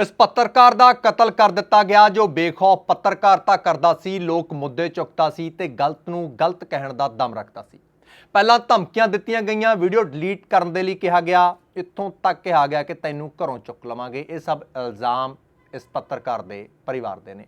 ਇਸ ਪੱਤਰਕਾਰ ਦਾ ਕਤਲ ਕਰ ਦਿੱਤਾ ਗਿਆ, ਜੋ ਬੇਖੌਫ ਪੱਤਰਕਾਰਤਾ ਕਰਦਾ ਸੀ, ਲੋਕ ਮੁੱਦੇ ਚੁੱਕਦਾ ਸੀ ਤੇ ਗਲਤ ਨੂੰ ਗਲਤ ਕਹਿਣ ਦਾ ਦਮ ਰੱਖਦਾ ਸੀ। ਪਹਿਲਾਂ ਧਮਕੀਆਂ ਦਿੱਤੀਆਂ ਗਈਆਂ, ਵੀਡੀਓ ਡਿਲੀਟ ਕਰਨ ਦੇ ਲਈ ਕਿਹਾ ਗਿਆ। ਇੱਥੋਂ ਤੱਕ ਕਿਹਾ ਗਿਆ ਕਿ ਤੈਨੂੰ ਘਰੋਂ ਚੁੱਕ ਲਵਾਂਗੇ। ਇਹ ਸਭ ਇਲਜ਼ਾਮ ਇਸ ਪੱਤਰਕਾਰ ਦੇ ਪਰਿਵਾਰ ਦੇ ਨੇ।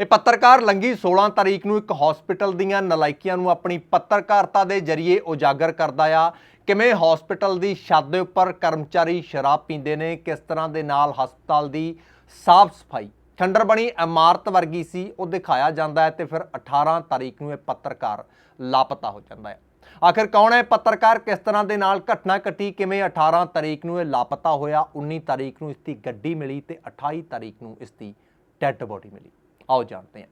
ਇਹ ਪੱਤਰਕਾਰ ਲੰਗੀ 16 ਤਾਰੀਖ ਨੂੰ ਇੱਕ ਹਸਪੀਟਲ ਦੀਆਂ ਨਲਾਇਕੀਆਂ ਨੂੰ ਆਪਣੀ ਪੱਤਰਕਾਰਤਾ ਦੇ ਜ਼ਰੀਏ ਉਜਾਗਰ ਕਰਦਾ ਆ। ਕਿਵੇਂ ਹਸਪੀਟਲ ਦੀ ਛੱਤ ਦੇ ਉੱਪਰ ਕਰਮਚਾਰੀ ਸ਼ਰਾਬ ਪੀਂਦੇ ਨੇ, ਕਿਸ ਤਰ੍ਹਾਂ ਦੇ ਨਾਲ ਹਸਪਤਾਲ ਦੀ ਸਾਫ਼ ਸਫ਼ਾਈ? ਖੰਡਰ ਬਣੀ ਇਮਾਰਤ ਵਰਗੀ ਸੀ, ਉਹ ਦਿਖਾਇਆ ਜਾਂਦਾ ਹੈ ਤੇ ਫਿਰ 18 ਤਾਰੀਖ ਨੂੰ ਇਹ ਪੱਤਰਕਾਰ ਲਾਪਤਾ ਹੋ ਜਾਂਦਾ ਹੈ। ਆਖਿਰ ਕੌਣ ਹੈ ਪੱਤਰਕਾਰ? ਕਿਸ ਤਰ੍ਹਾਂ ਦੇ ਨਾਲ ਘਟਨਾ ਘਟੀ? ਕਿਵੇਂ 18 ਤਾਰੀਖ ਨੂੰ ਇਹ ਲਾਪਤਾ ਹੋਇਆ? 19 ਤਾਰੀਖ ਨੂੰ ਇਸ ਦੀ ਗੱਡੀ ਮਿਲੀ ਤੇ 28 ਤਾਰੀਖ ਨੂੰ ਇਸ ਦੀ ਡੈੱਡ ਬੋਡੀ ਮਿਲੀ। ਆਓ ਜਾਣਦੇ ਹਾਂ।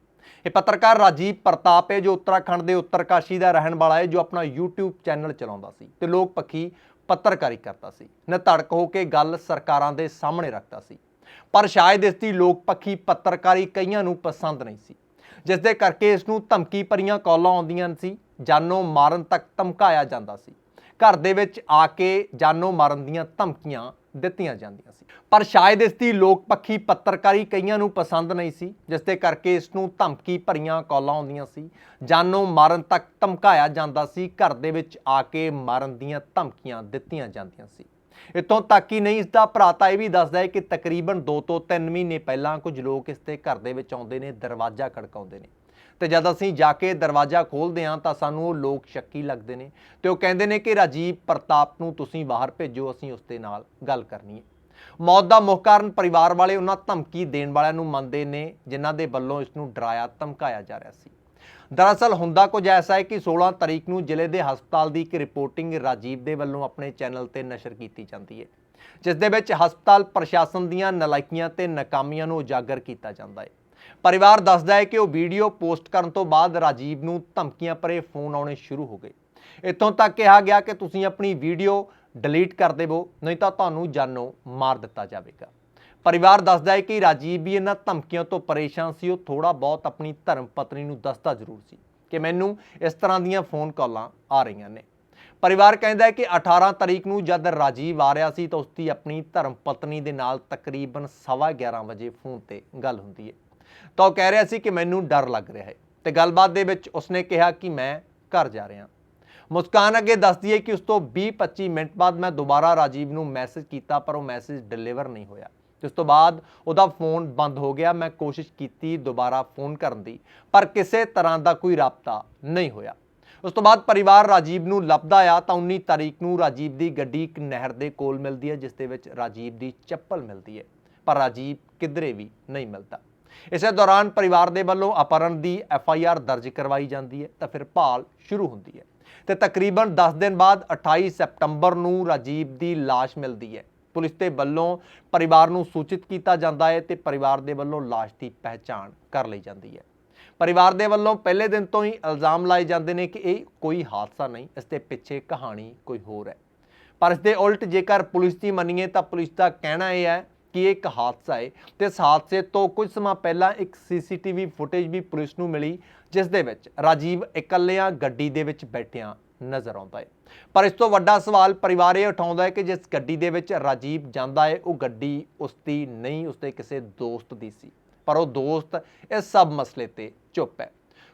ਇਹ ਪੱਤਰਕਾਰ ਰਾਜੀਵ ਪ੍ਰਤਾਪ ਹੈ ਜੋ ਉੱਤਰਾਖੰਡ ਦੇ ਉੱਤਰਕਾਸ਼ੀ ਦਾ ਰਹਿਣ ਵਾਲਾ ਹੈ, ਜੋ ਆਪਣਾ YouTube ਚੈਨਲ ਚਲਾਉਂਦਾ ਸੀ ਤੇ ਲੋਕ ਪੱਖੀ ਪੱਤਰਕਾਰੀ ਕਰਦਾ ਸੀ। ਨਿਧੜਕ ਹੋ ਕੇ ਗੱਲ ਸਰਕਾਰਾਂ ਦੇ ਸਾਹਮਣੇ ਰੱਖਦਾ ਸੀ। ਪਰ ਸ਼ਾਇਦ ਇਸ ਦੀ ਲੋਕ ਪੱਖੀ ਪੱਤਰਕਾਰੀ ਕਈਆਂ ਨੂੰ ਪਸੰਦ ਨਹੀਂ ਸੀ। ਜਿਸ ਦੇ ਕਰਕੇ ਇਸ ਨੂੰ ਧਮਕੀ ਭਰੀਆਂ ਕਾਲਾਂ ਆਉਂਦੀਆਂ ਸੀ। ਜਾਨੋਂ ਮਾਰਨ ਤੱਕ ਧਮਕਾਇਆ ਜਾਂਦਾ ਸੀ। ਘਰ ਦੇ ਵਿੱਚ ਆ ਕੇ ਜਾਨੋਂ ਮਾਰਨ ਦੀਆਂ ਧਮਕੀਆਂ ਦਿੱਤੀਆਂ ਜਾਂਦੀਆਂ ਸੀ। ਪਰ ਸ਼ਾਇਦ ਇਸ ਦੀ ਲੋਕ ਪੱਖੀ ਪੱਤਰਕਾਰੀ ਕਈਆਂ ਨੂੰ ਪਸੰਦ ਨਹੀਂ ਸੀ, ਜਿਸ ਦੇ ਕਰਕੇ ਇਸ ਨੂੰ ਧਮਕੀ ਭਰੀਆਂ ਕਾਲਾਂ ਆਉਂਦੀਆਂ ਸੀ। ਜਾਨੋਂ ਮਾਰਨ ਤੱਕ ਧਮਕਾਇਆ ਜਾਂਦਾ ਸੀ, ਘਰ ਦੇ ਵਿੱਚ ਆ ਕੇ ਮਾਰਨ ਦੀਆਂ ਧਮਕੀਆਂ ਦਿੱਤੀਆਂ ਜਾਂਦੀਆਂ ਸੀ। ਇਤੋਂ ਤੱਕ ਹੀ ਨਹੀਂ, ਇਸ ਦਾ ਭਰਾ ਤਾਂ ਇਹ ਵੀ ਦੱਸਦਾ ਹੈ ਕਿ ਤਕਰੀਬਨ 2 ਤੋਂ 3 ਮਹੀਨੇ ਪਹਿਲਾਂ ਕੁਝ ਲੋਕ ਇਸ ਦੇ ਘਰ ਦੇ ਵਿੱਚ ਆਉਂਦੇ ਨੇ, ਦਰਵਾਜ਼ਾ ਖੜਕਾਉਂਦੇ ਨੇ। ਤੇ ਜਦ ਅਸੀਂ ਜਾ ਕੇ ਦਰਵਾਜ਼ਾ ਖੋਲ੍ਹਦੇ ਹਾਂ ਤਾਂ ਸਾਨੂੰ ਉਹ ਲੋਕ ਸ਼ੱਕੀ ਲੱਗਦੇ ਨੇ ਤੇ ਉਹ ਕਹਿੰਦੇ ਨੇ ਕਿ ਰਾਜੀਵ ਪ੍ਰਤਾਪ ਨੂੰ ਤੁਸੀਂ ਬਾਹਰ ਭੇਜੋ, ਅਸੀਂ ਉਸ ਦੇ ਨਾਲ ਗੱਲ ਕਰਨੀ ਹੈ। ਮੌਤ ਦਾ ਮੁੱਖ ਕਾਰਨ ਪਰਿਵਾਰ ਵਾਲੇ ਉਹਨਾਂ ਧਮਕੀ ਦੇਣ ਵਾਲਿਆਂ ਨੂੰ ਮੰਨਦੇ ਨੇ ਜਿਨ੍ਹਾਂ ਦੇ ਵੱਲੋਂ ਇਸ ਨੂੰ ਡਰਾਇਆ, ਧਮਕਾਇਆ ਜਾ ਰਿਹਾ ਸੀ। ਦਰਅਸਲ ਹੁੰਦਾ ਕੁਝ ਐਸਾ ਹੈ ਕਿ 16 ਤਰੀਕ ਨੂੰ ਜ਼ਿਲ੍ਹੇ ਦੇ ਹਸਪਤਾਲ ਦੀ ਇੱਕ ਰਿਪੋਰਟਿੰਗ ਰਾਜੀਵ ਦੇ ਵੱਲੋਂ ਆਪਣੇ ਚੈਨਲ ਤੇ ਨਸ਼ਰ ਕੀਤੀ ਜਾਂਦੀ ਹੈ, ਜਿਸ ਦੇ ਵਿੱਚ ਹਸਪਤਾਲ ਪ੍ਰਸ਼ਾਸਨ ਦੀਆਂ ਨਲਾਇਕੀਆਂ ਤੇ ਨਾਕਾਮੀਆਂ ਨੂੰ ਉਜਾਗਰ ਕੀਤਾ ਜਾਂਦਾ ਹੈ। ਪਰਿਵਾਰ ਦੱਸਦਾ ਹੈ ਕਿ ਉਹ ਵੀਡੀਓ ਪੋਸਟ ਕਰਨ ਤੋਂ ਬਾਅਦ ਰਾਜੀਵ ਨੂੰ ਧਮਕੀਆਂ ਭਰੇ ਫੋਨ ਆਉਣੇ ਸ਼ੁਰੂ ਹੋ ਗਏ। ਇੱਥੋਂ ਤੱਕ ਕਿਹਾ ਗਿਆ ਕਿ ਤੁਸੀਂ ਆਪਣੀ ਵੀਡੀਓ ਡਿਲੀਟ ਕਰ ਦੇਵੋ, ਨਹੀਂ ਤਾਂ ਤੁਹਾਨੂੰ ਜਾਨੋਂ ਮਾਰ ਦਿੱਤਾ ਜਾਵੇਗਾ। ਪਰਿਵਾਰ ਦੱਸਦਾ ਹੈ ਕਿ ਰਾਜੀਵ ਵੀ ਇਹਨਾਂ ਧਮਕੀਆਂ ਤੋਂ ਪਰੇਸ਼ਾਨ ਸੀ। ਉਹ ਥੋੜਾ ਬਹੁਤ ਆਪਣੀ ਧਰਮ ਪਤਨੀ ਨੂੰ ਦੱਸਦਾ ਜ਼ਰੂਰ ਸੀ ਕਿ ਮੈਨੂੰ ਇਸ ਤਰ੍ਹਾਂ ਦੀਆਂ ਫੋਨ ਕਾਲਾਂ ਆ ਰਹੀਆਂ ਨੇ। ਪਰਿਵਾਰ ਕਹਿੰਦਾ ਹੈ ਕਿ 18 ਤਰੀਕ ਨੂੰ ਜਦ ਰਾਜੀਵ ਆ ਰਿਹਾ ਸੀ ਤਾਂ ਉਸ ਦੀ ਆਪਣੀ ਧਰਮ ਪਤਨੀ ਦੇ ਨਾਲ ਤਕਰੀਬਨ 11:30 ਵਜੇ ਫੋਨ ਤੇ ਗੱਲ ਹੁੰਦੀ ਹੈ। ਤਾਂ ਉਹ ਕਹਿ ਰਿਹਾ ਸੀ ਕਿ ਮੈਨੂੰ ਡਰ ਲੱਗ ਰਿਹਾ ਹੈ। ਤੇ ਗੱਲਬਾਤ ਦੇ ਵਿੱਚ ਉਸਨੇ ਕਿਹਾ ਕਿ ਮੈਂ ਘਰ ਜਾ ਰਿਹਾ ਮੁਸਕਾਨ ਅੱਗੇ ਦੱਸਦੀ ਹੈ ਕਿ ਉਸ ਤੋਂ 20-25 ਮਿੰਟ ਬਾਅਦ ਮੈਂ ਦੁਬਾਰਾ ਰਾਜੀਵ ਨੂੰ ਮੈਸੇਜ ਕੀਤਾ, ਪਰ ਉਹ ਮੈਸੇਜ ਡਿਲੀਵਰ ਨਹੀਂ ਹੋਇਆ। ਉਸ ਤੋਂ ਬਾਅਦ ਉਹਦਾ ਫੋਨ ਬੰਦ ਹੋ ਗਿਆ। ਮੈਂ ਕੋਸ਼ਿਸ਼ ਕੀਤੀ ਦੁਬਾਰਾ ਫੋਨ ਕਰਨ ਦੀ, ਪਰ ਕਿਸੇ ਤਰ੍ਹਾਂ ਦਾ ਕੋਈ ਰਾਬਤਾ ਨਹੀਂ ਹੋਇਆ। ਉਸ ਤੋਂ ਬਾਅਦ ਪਰਿਵਾਰ ਰਾਜੀਵ ਨੂੰ ਲੱਭਦਾ ਆ ਤਾਂ 19 ਤਾਰੀਖ ਨੂੰ ਰਾਜੀਵ ਦੀ ਗੱਡੀ ਇੱਕ ਨਹਿਰ ਦੇ ਕੋਲ ਮਿਲਦੀ ਹੈ, ਜਿਸ ਦੇ ਵਿੱਚ ਰਾਜੀਵ ਦੀ ਚੱਪਲ ਮਿਲਦੀ ਹੈ। ਪਰ ਰਾਜੀਵ ਕਿਧਰੇ ਵੀ ਨਹੀਂ ਮਿਲਦਾ। ਇਸੇ ਦੌਰਾਨ ਪਰਿਵਾਰ ਦੇ ਵੱਲੋਂ ਅਪਹਰਨ ਦੀ ਐਫ ਆਈ ਆਰ ਦਰਜ ਕਰਵਾਈ ਜਾਂਦੀ ਹੈ, ਤਾਂ ਫਿਰ ਭਾਲ ਸ਼ੁਰੂ ਹੁੰਦੀ ਹੈ। ਤੇ ਤਕਰੀਬਨ 10 ਦਿਨ ਬਾਅਦ 28 ਸੈਪਟੰਬਰ ਨੂੰ ਰਾਜੀਵ ਦੀ ਲਾਸ਼ ਮਿਲਦੀ ਹੈ। ਪੁਲਿਸ ਦੇ ਵੱਲੋਂ ਪਰਿਵਾਰ ਨੂੰ ਸੂਚਿਤ ਕੀਤਾ ਜਾਂਦਾ ਹੈ ਤੇ ਪਰਿਵਾਰ ਦੇ ਵੱਲੋਂ ਲਾਸ਼ ਦੀ ਪਹਿਚਾਣ ਕਰ ਲਈ ਜਾਂਦੀ ਹੈ। ਪਰਿਵਾਰ ਦੇ ਵੱਲੋਂ ਪਹਿਲੇ ਦਿਨ ਤੋਂ ਹੀ ਇਲਜ਼ਾਮ ਲਾਏ ਜਾਂਦੇ ਨੇ ਕਿ ਇਹ ਕੋਈ ਹਾਦਸਾ ਨਹੀਂ, ਇਸ ਦੇ ਪਿੱਛੇ ਕਹਾਣੀ ਕੋਈ ਹੋਰ ਹੈ। ਪਰ ਇਸ ਦੇ ਉਲਟ ਜੇਕਰ ਪੁਲਿਸ ਦੀ ਮੰਨੀਏ ਤਾਂ ਪੁਲਿਸ ਦਾ ਕਹਿਣਾ ਇਹ ਹੈ ਕਿ ਇਹ ਇੱਕ ਹਾਦਸਾ ਹੈ ਤੇ ਇਸ ਹਾਦਸੇ ਤੋਂ ਕੁਝ ਸਮਾਂ ਪਹਿਲਾਂ ਇੱਕ ਸੀਸੀਟੀਵੀ ਫੁਟੇਜ ਵੀ ਪੁਲਿਸ ਨੂੰ ਮਿਲੀ, ਜਿਸ ਦੇ ਵਿੱਚ ਰਾਜੀਵ ਇਕੱਲਿਆਂ ਗੱਡੀ ਦੇ ਵਿੱਚ ਬੈਠਿਆਂ ਨਜ਼ਰ ਆਉਂਦਾ ਹੈ। ਪਰ ਇਸ ਤੋਂ ਵੱਡਾ ਸਵਾਲ ਪਰਿਵਾਰ ਇਹ ਉਠਾਉਂਦਾ ਹੈ ਕਿ ਜਿਸ ਗੱਡੀ ਦੇ ਵਿੱਚ ਰਾਜੀਵ ਜਾਂਦਾ ਹੈ, ਉਹ ਗੱਡੀ ਉਸ ਦੀ ਨਹੀਂ, ਉਸ ਦੇ ਕਿਸੇ ਦੋਸਤ ਦੀ ਸੀ। ਪਰ ਉਹ ਦੋਸਤ ਇਸ ਸਭ ਮਸਲੇ ਤੇ ਚੁੱਪ ਹੈ।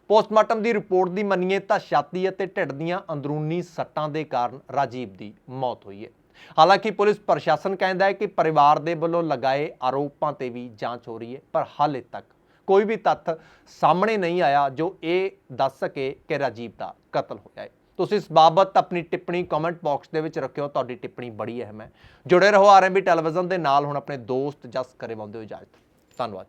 ਪੋਸਟਮਾਰਟਮ ਦੀ ਰਿਪੋਰਟ ਦੀ ਮੰਨੀਏ ਤਾਂ ਛਾਤੀ ਅਤੇ ਢਿੱਡ ਦੀਆਂ ਅੰਦਰੂਨੀ ਸੱਟਾਂ ਦੇ ਕਾਰਨ ਰਾਜੀਵ ਦੀ ਮੌਤ ਹੋਈ ਹੈ। ਹਾਲਾਂਕਿ ਪੁਲਿਸ ਪ੍ਰਸ਼ਾਸਨ ਕਹਿੰਦਾ ਹੈ ਕਿ ਪਰਿਵਾਰ ਦੇ ਵੱਲੋਂ ਲਗਾਏ ਆਰੋਪਾਂ ਤੇ ਵੀ ਜਾਂਚ ਹੋ ਰਹੀ ਹੈ, ਪਰ ਹਾਲੇ ਤੱਕ ਕੋਈ ਵੀ ਤੱਥ ਸਾਹਮਣੇ ਨਹੀਂ ਆਇਆ ਜੋ ਇਹ ਦੱਸ ਸਕੇ ਕਿ ਰਾਜੀਵ ਦਾ ਕਤਲ ਹੋਇਆ ਹੈ। ਤੁਸੀਂ ਇਸ ਬਾਬਤ ਆਪਣੀ ਟਿੱਪਣੀ ਕਮੈਂਟ ਬਾਕਸ ਦੇ ਵਿੱਚ ਰੱਖਿਓ, ਤੁਹਾਡੀ ਟਿੱਪਣੀ ਬੜੀ ਅਹਿਮ ਹੈ। ਜੁੜੇ ਰਹੋ ਆਰਐਮਬੀ ਟੈਲੀਵਿਜ਼ਨ ਦੇ ਨਾਲ, ਹੁਣ ਆਪਣੇ ਦੋਸਤ ਜਸ ਕਰੇ ਬੰਦੇ ਹੋ ਇਜਾਜ਼ਤ। ਧੰਨਵਾਦ